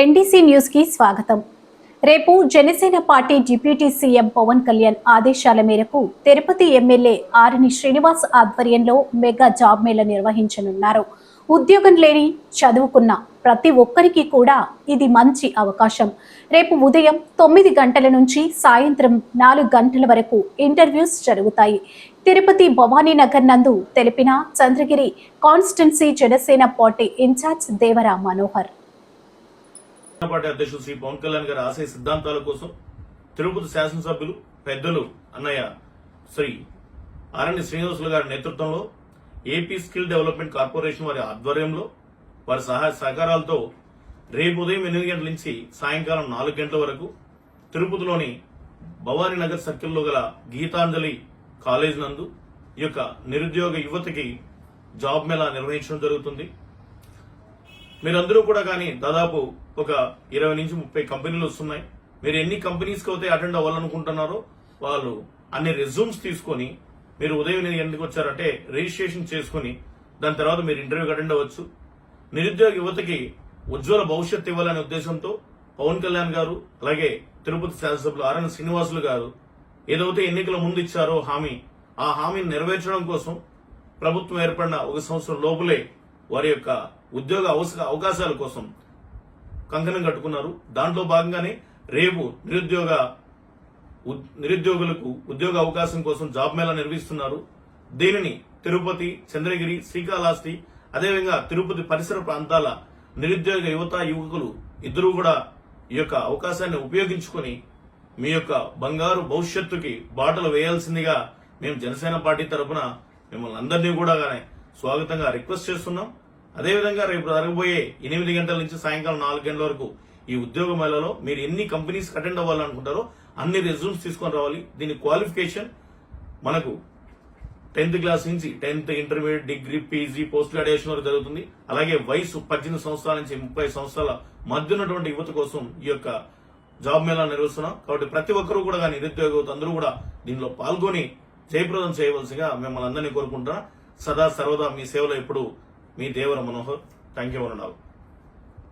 NDC న్యూస్కి స్వాగతం. రేపు Janasena party deputy CM Pawan Kalyan ఆదేశాల మేరకు తిరుపతి ఎమ్మెల్యే ఆరిని శ్రీనివాస్ ఆధ్వర్యంలో మెగా జాబ్ మేళ నిర్వహించనున్నారు. ఉద్యోగం లేని చదువుకున్న ప్రతి ఒక్కరికి కూడా ఇది మంచి అవకాశం. రేపు ఉదయం తొమ్మిది గంటల నుంచి సాయంత్రం నాలుగు గంటల వరకు ఇంటర్వ్యూస్ జరుగుతాయి. తిరుపతి భవానీనగర్ నందు తెలిపిన Chandragiri constituency Janasena party incharge Devara Manohar. Party అధ్యక్షులు శ్రీ పవన్ కళ్యాణ్ గారి ఆశయ సిద్ధాంతాల కోసం తిరుపతి శాసనసభ్యులు పెద్దలు అన్నయ్య శ్రీ ఆరణ్య శ్రీనివాసులు గారి నేతృత్వంలో ఏపీ స్కిల్ డెవలప్మెంట్ కార్పొరేషన్ వారి ఆధ్వర్యంలో వారి సహాయ సహకారాలతో రేపు ఉదయం ఎనిమిది గంటల నుంచి సాయంకాలం నాలుగు గంటల వరకు తిరుపతిలోని భవానీ నగర్ సర్కిల్లో గల గీతాంజలి కాలేజ్ నందు ఈ యొక్క నిరుద్యోగ యువతకి జాబ్ మేళా నిర్వహించడం జరుగుతుంది. మీరందరూ కూడా కానీ దాదాపు ఒక ఇరవై నుంచి ముప్పై కంపెనీలు వస్తున్నాయి. మీరు ఎన్ని కంపెనీస్కి అయితే అటెండ్ అవ్వాలనుకుంటున్నారో వాళ్ళు అన్ని రెజ్యూమ్స్ తీసుకొని మీరు ఉదయం ఎనిమిది గంటలకు వచ్చారంటే రిజిస్ట్రేషన్ చేసుకుని దాని తర్వాత మీరు ఇంటర్వ్యూకి అటెండ్ అవ్వచ్చు. నిరుద్యోగ యువతకి ఉజ్వల భవిష్యత్తు ఇవ్వాలనే ఉద్దేశంతో పవన్ కళ్యాణ్ గారు అలాగే తిరుపతి శాసనసభ్యులు ఆర్ఎన్ శ్రీనివాసులు గారు ఏదైతే ఎన్నికల ముందు ఇచ్చారో హామీ ఆ హామీని నెరవేర్చడం కోసం ప్రభుత్వం ఏర్పడిన ఒక సంవత్సరం లోపలే వారి యొక్క ఉద్యోగ అవకాశాల కోసం కంకణం కట్టుకున్నారు. దాంట్లో భాగంగానే రేపు నిరుద్యోగ నిరుద్యోగులకు ఉద్యోగ అవకాశం కోసం జాబ్ మేళా నిర్వహిస్తున్నారు. దీనిని తిరుపతి చంద్రగిరి శ్రీకాళహస్తి అదేవిధంగా తిరుపతి పరిసర ప్రాంతాల నిరుద్యోగ యువత యువకులు ఇద్దరూ కూడా ఈ యొక్క అవకాశాన్ని ఉపయోగించుకొని మీ యొక్క బంగారు భవిష్యత్తుకి బాటలు వేయాల్సిందిగా మేము జనసేన పార్టీ తరపున మిమ్మల్ని అందరినీ కూడా స్వాగతంగా రిక్వెస్ట్ చేస్తున్నాం. అదేవిధంగా రేపు జరగబోయే ఎనిమిది గంటల నుంచి సాయంకాలం నాలుగు గంటల వరకు ఈ ఉద్యోగ మేళలో మీరు ఎన్ని కంపెనీస్ అటెండ్ అవ్వాలనుకుంటారో అన్ని రెజ్యూమ్స్ తీసుకొని రావాలి. దీని క్వాలిఫికేషన్ మనకు టెన్త్ క్లాస్ నుంచి tenth intermediate degree PG post graduation వరకు జరుగుతుంది. అలాగే వయసు పద్దెనిమిది సంవత్సరాల నుంచి ముప్పై సంవత్సరాల మధ్య ఉన్నటువంటి యువత కోసం ఈ యొక్క జాబ్ మేళా నిర్వహిస్తున్నాం. కాబట్టి ప్రతి ఒక్కరూ కూడా కానీ నిరుద్యోగ అందరూ కూడా దీనిలో పాల్గొని జయప్రదం చేయవలసిగా మిమ్మల్ని అందరినీ కోరుకుంటున్నా. సదా సర్వదా మీ సేవలో ఎప్పుడు మీ దేవర మనోహర్ థ్యాంక్ యూ అన్నారు